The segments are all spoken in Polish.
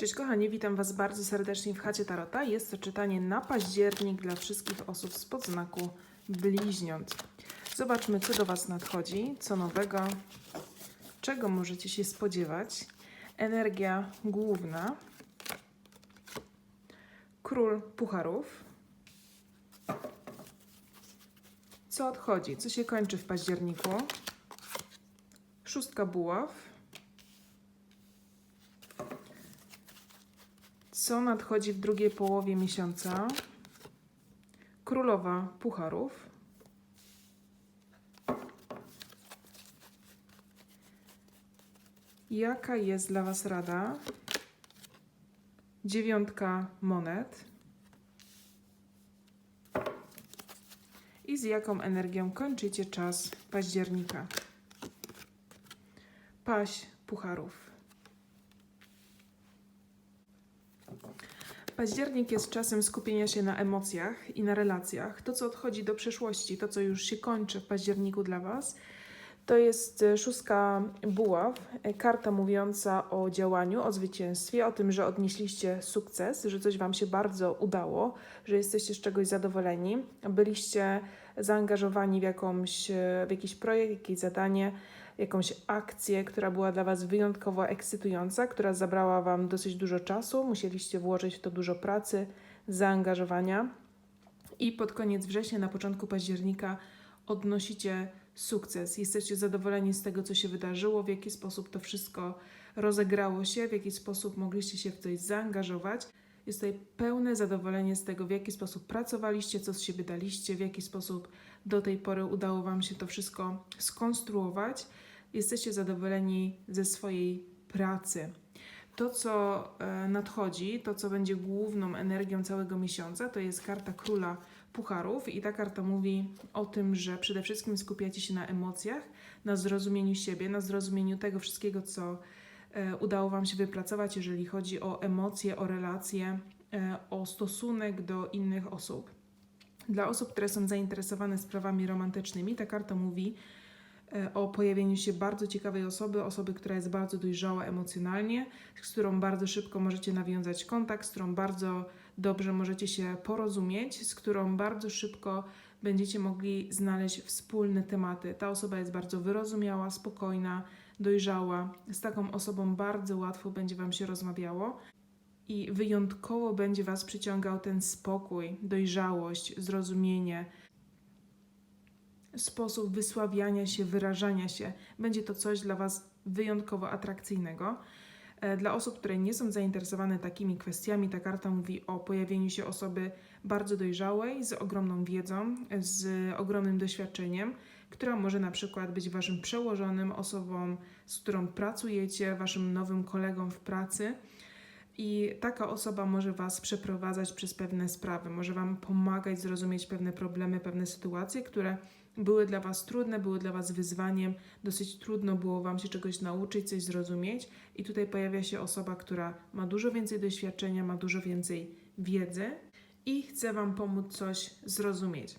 Cześć kochani, witam Was bardzo serdecznie w chacie Tarota. Jest to czytanie na październik dla wszystkich osób z podznaku bliźniąt. Zobaczmy, co do Was nadchodzi, co nowego, czego możecie się spodziewać. Energia główna. Król pucharów. Co odchodzi, co się kończy w październiku. Szóstka buław. Co nadchodzi w drugiej połowie miesiąca? Królowa Pucharów. Jaka jest dla Was rada? Dziewiątka monet. I z jaką energią kończycie czas października? Paź Pucharów. Październik jest czasem skupienia się na emocjach i na relacjach. To, co odchodzi do przeszłości, to, co już się kończy w październiku dla Was, to jest e, szóstka buław, e, karta mówiąca o działaniu, o zwycięstwie, o tym, że odnieśliście sukces, że coś Wam się bardzo udało, że jesteście z czegoś zadowoleni, byliście zaangażowani w, jakąś, e, w jakiś projekt, jakieś zadanie, jakąś akcję, która była dla Was wyjątkowo ekscytująca, która zabrała Wam dosyć dużo czasu, musieliście włożyć w to dużo pracy, zaangażowania. I pod koniec września, na początku października odnosicie sukces. Jesteście zadowoleni z tego, co się wydarzyło, w jaki sposób to wszystko rozegrało się, w jaki sposób mogliście się w coś zaangażować. Jest tutaj pełne zadowolenie z tego, w jaki sposób pracowaliście, co z siebie daliście, w jaki sposób do tej pory udało Wam się to wszystko skonstruować. Jesteście zadowoleni ze swojej pracy. To, co e, nadchodzi, to, co będzie główną energią całego miesiąca, to jest karta króla pucharów i ta karta mówi o tym, że przede wszystkim skupiacie się na emocjach, na zrozumieniu siebie, na zrozumieniu tego wszystkiego, co e, udało Wam się wypracować, jeżeli chodzi o emocje, o relacje, e, o stosunek do innych osób. Dla osób, które są zainteresowane sprawami romantycznymi, ta karta mówi e, o pojawieniu się bardzo ciekawej osoby, osoby, która jest bardzo dojrzała emocjonalnie, z którą bardzo szybko możecie nawiązać kontakt, z którą bardzo dobrze możecie się porozumieć, z którą bardzo szybko będziecie mogli znaleźć wspólne tematy. Ta osoba jest bardzo wyrozumiała, spokojna, dojrzała. Z taką osobą bardzo łatwo będzie Wam się rozmawiało i wyjątkowo będzie Was przyciągał ten spokój, dojrzałość, zrozumienie, sposób wysławiania się, wyrażania się. Będzie to coś dla Was wyjątkowo atrakcyjnego. E, Dla osób, które nie są zainteresowane takimi kwestiami, ta karta mówi o pojawieniu się osoby bardzo dojrzałej, z ogromną wiedzą, z ogromnym doświadczeniem, która może na przykład być Waszym przełożonym, osobą, z którą pracujecie, Waszym nowym kolegą w pracy. I taka osoba może Was przeprowadzać przez pewne sprawy, może Wam pomagać zrozumieć pewne problemy, pewne sytuacje, które były dla Was trudne, były dla Was wyzwaniem, dosyć trudno było Wam się czegoś nauczyć, coś zrozumieć. I tutaj pojawia się osoba, która ma dużo więcej doświadczenia, ma dużo więcej wiedzy i chce Wam pomóc coś zrozumieć.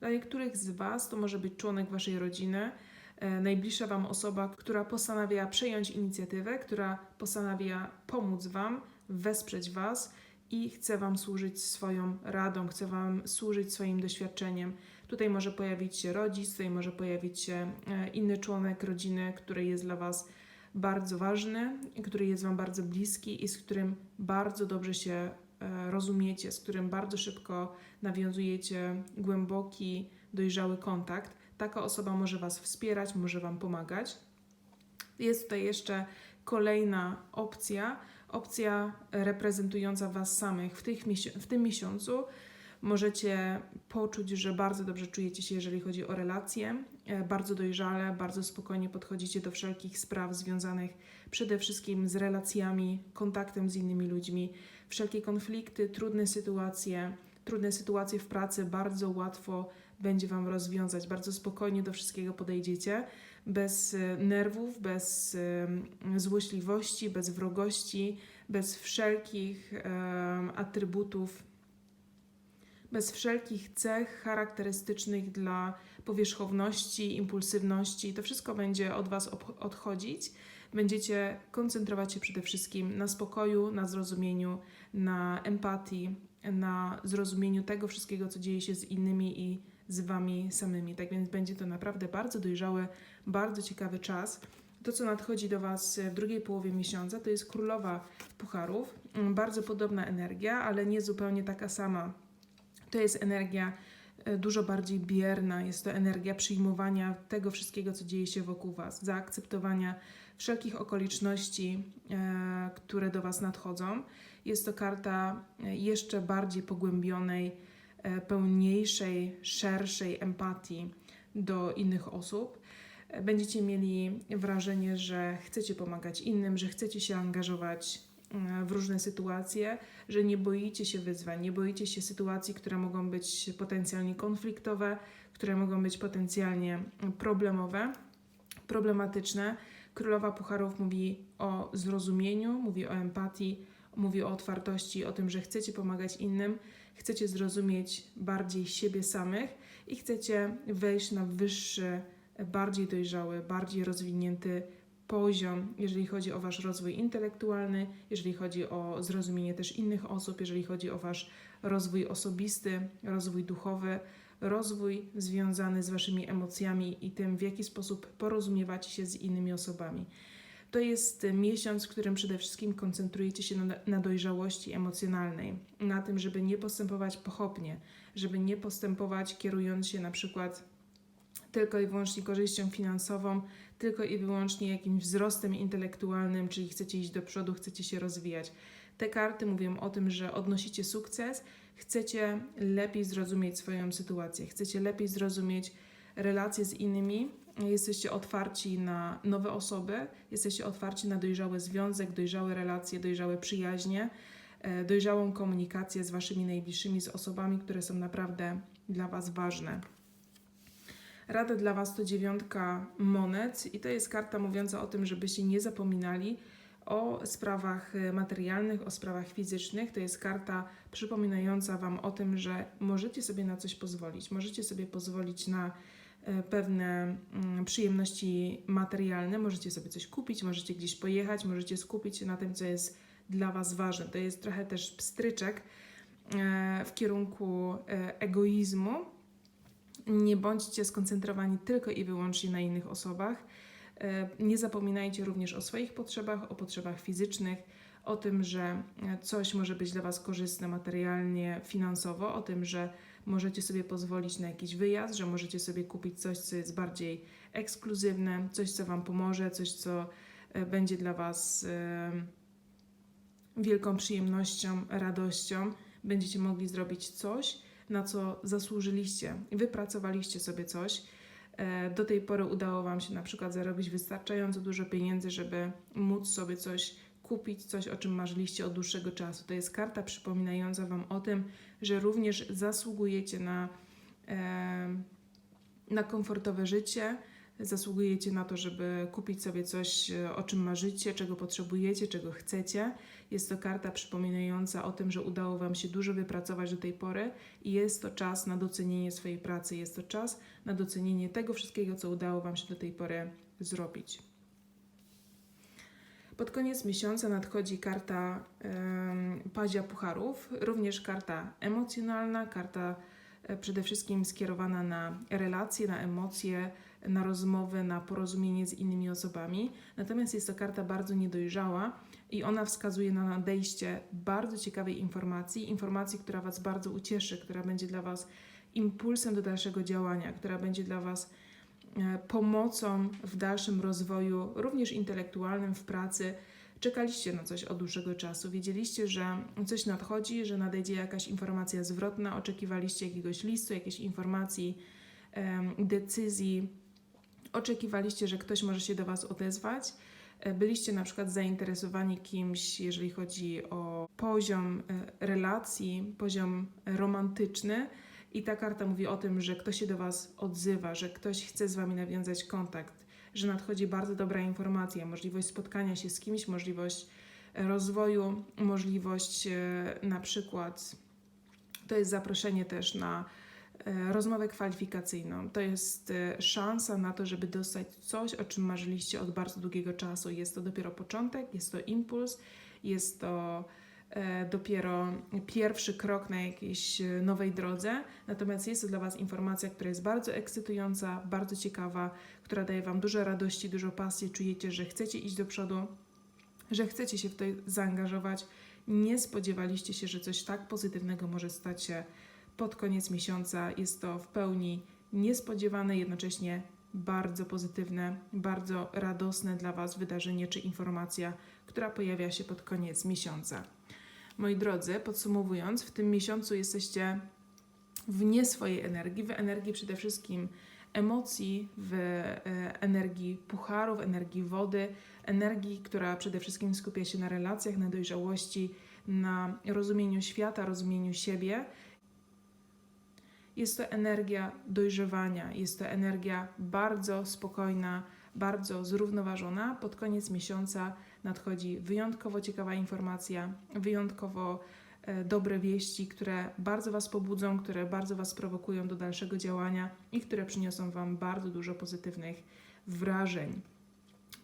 Dla niektórych z Was to może być członek Waszej rodziny, e, najbliższa Wam osoba, która postanawia przejąć inicjatywę, która postanawia pomóc Wam, wesprzeć Was i chce Wam służyć swoją radą, chce Wam służyć swoim doświadczeniem. Tutaj może pojawić się rodzic, tutaj może pojawić się e, inny członek rodziny, który jest dla Was bardzo ważny, który jest Wam bardzo bliski i z którym bardzo dobrze się e, rozumiecie, z którym bardzo szybko nawiązujecie głęboki, dojrzały kontakt. Taka osoba może Was wspierać, może Wam pomagać. Jest tutaj jeszcze kolejna opcja, opcja reprezentująca Was samych. W, tych w tym miesiącu możecie poczuć, że bardzo dobrze czujecie się, jeżeli chodzi o relacje, e, bardzo dojrzale, bardzo spokojnie podchodzicie do wszelkich spraw związanych przede wszystkim z relacjami, kontaktem z innymi ludźmi. Wszelkie konflikty, trudne sytuacje, trudne sytuacje w pracy bardzo łatwo będzie Wam rozwiązać, bardzo spokojnie do wszystkiego podejdziecie, bez e, nerwów, bez złośliwości, bez wrogości, bez wszelkich atrybutów bez wszelkich cech charakterystycznych dla powierzchowności, impulsywności. To wszystko będzie od Was odchodzić. Będziecie koncentrować się przede wszystkim na spokoju, na zrozumieniu, na empatii, na zrozumieniu tego wszystkiego, co dzieje się z innymi i z Wami samymi. Tak więc będzie to naprawdę bardzo dojrzały, bardzo ciekawy czas. To, co nadchodzi do Was w drugiej połowie miesiąca, to jest królowa pucharów. Mm, Bardzo podobna energia, ale nie zupełnie taka sama. To jest energia e, dużo bardziej bierna, jest to energia przyjmowania tego wszystkiego, co dzieje się wokół Was, zaakceptowania wszelkich okoliczności, e, które do Was nadchodzą. Jest to karta e, jeszcze bardziej pogłębionej, pełniejszej, szerszej empatii do innych osób. Będziecie mieli wrażenie, że chcecie pomagać innym, że chcecie się angażować w różne sytuacje, że nie boicie się wyzwań, nie boicie się sytuacji, które mogą być potencjalnie konfliktowe, które mogą być potencjalnie problemowe, problematyczne. Królowa Pucharów mówi o zrozumieniu, mówi o empatii, mówi o otwartości, o tym, że chcecie pomagać innym, chcecie zrozumieć bardziej siebie samych i chcecie wejść na wyższy, bardziej dojrzały, bardziej rozwinięty poziom, jeżeli chodzi o Wasz rozwój intelektualny, jeżeli chodzi o zrozumienie też innych osób, jeżeli chodzi o Wasz rozwój osobisty, rozwój duchowy, rozwój związany z Waszymi emocjami i tym, w jaki sposób porozumiewacie się z innymi osobami. To jest miesiąc, w którym przede wszystkim koncentrujecie się na, na dojrzałości emocjonalnej, na tym, żeby nie postępować pochopnie, żeby nie postępować kierując się na przykład tylko i wyłącznie korzyścią finansową, tylko i wyłącznie jakimś wzrostem intelektualnym, czyli chcecie iść do przodu, chcecie się rozwijać. Te karty mówią o tym, że odnosicie sukces, chcecie lepiej zrozumieć swoją sytuację, chcecie lepiej zrozumieć relacje z innymi, jesteście otwarci na nowe osoby, jesteście otwarci na dojrzały związek, dojrzałe relacje, dojrzałe przyjaźnie, e, dojrzałą komunikację z waszymi najbliższymi, z osobami, które są naprawdę dla was ważne. Rada dla Was to dziewiątka monet i to jest karta mówiąca o tym, żebyście nie zapominali o sprawach e, materialnych, o sprawach fizycznych. To jest karta przypominająca Wam o tym, że możecie sobie na coś pozwolić. Możecie sobie pozwolić na e, pewne mm, przyjemności materialne, możecie sobie coś kupić, możecie gdzieś pojechać, możecie skupić się na tym, co jest dla Was ważne. To jest trochę też pstryczek e, w kierunku egoizmu, nie bądźcie skoncentrowani tylko i wyłącznie na innych osobach. E, Nie zapominajcie również o swoich potrzebach, o potrzebach fizycznych, o tym, że e, coś może być dla Was korzystne materialnie, finansowo, o tym, że możecie sobie pozwolić na jakiś wyjazd, że możecie sobie kupić coś, co jest bardziej ekskluzywne, coś, co Wam pomoże, coś, co e, będzie dla Was wielką przyjemnością, radością. Będziecie mogli zrobić coś, na co zasłużyliście, wypracowaliście sobie coś. E, Do tej pory udało Wam się na przykład zarobić wystarczająco dużo pieniędzy, żeby móc sobie coś kupić, coś o czym marzyliście od dłuższego czasu. To jest karta przypominająca Wam o tym, że również zasługujecie na, e, na komfortowe życie, zasługujecie na to, żeby kupić sobie coś, e, o czym marzycie, czego potrzebujecie, czego chcecie. Jest to karta przypominająca o tym, że udało Wam się dużo wypracować do tej pory i jest to czas na docenienie swojej pracy, jest to czas na docenienie tego wszystkiego, co udało Wam się do tej pory zrobić. Pod koniec miesiąca nadchodzi karta em, Pazia Pucharów, również karta emocjonalna, karta e, przede wszystkim skierowana na relacje, na emocje, na rozmowy, na porozumienie z innymi osobami. Natomiast jest to karta bardzo niedojrzała i ona wskazuje na nadejście bardzo ciekawej informacji, informacji, która Was bardzo ucieszy, która będzie dla Was impulsem do dalszego działania, która będzie dla Was e, pomocą w dalszym rozwoju, również intelektualnym, w pracy. Czekaliście na coś od dłuższego czasu, wiedzieliście, że coś nadchodzi, że nadejdzie jakaś informacja zwrotna, oczekiwaliście jakiegoś listu, jakiejś informacji, decyzji, oczekiwaliście, że ktoś może się do Was odezwać. E, Byliście na przykład zainteresowani kimś, jeżeli chodzi o poziom e, relacji, poziom romantyczny, i ta karta mówi o tym, że ktoś się do Was odzywa, że ktoś chce z Wami nawiązać kontakt, że nadchodzi bardzo dobra informacja, możliwość spotkania się z kimś, możliwość e, rozwoju, możliwość na przykład, to jest zaproszenie też na rozmowę kwalifikacyjną. To jest e, szansa na to, żeby dostać coś, o czym marzyliście od bardzo długiego czasu. Jest to dopiero początek, jest to impuls, jest to e, dopiero pierwszy krok na jakiejś e, nowej drodze. Natomiast jest to dla Was informacja, która jest bardzo ekscytująca, bardzo ciekawa, która daje Wam dużo radości, dużo pasji. Czujecie, że chcecie iść do przodu, że chcecie się w to zaangażować. Nie spodziewaliście się, że coś tak pozytywnego może stać się pod koniec miesiąca. Jest to w pełni niespodziewane, jednocześnie bardzo pozytywne, bardzo radosne dla Was wydarzenie czy informacja, która pojawia się pod koniec miesiąca. Moi drodzy, podsumowując, w tym miesiącu jesteście w nie swojej energii, w energii przede wszystkim emocji, w e, energii pucharu, w energii wody, energii, która przede wszystkim skupia się na relacjach, na dojrzałości, na rozumieniu świata, rozumieniu siebie. Jest to energia dojrzewania, jest to energia bardzo spokojna, bardzo zrównoważona. Pod koniec miesiąca nadchodzi wyjątkowo ciekawa informacja, wyjątkowo e, dobre wieści, które bardzo Was pobudzą, które bardzo Was prowokują do dalszego działania i które przyniosą Wam bardzo dużo pozytywnych wrażeń.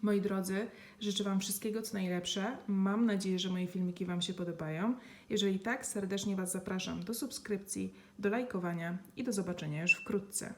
Moi drodzy, życzę Wam wszystkiego co najlepsze. Mam nadzieję, że moje filmiki Wam się podobają. Jeżeli tak, serdecznie Was zapraszam do subskrypcji, do lajkowania i do zobaczenia już wkrótce.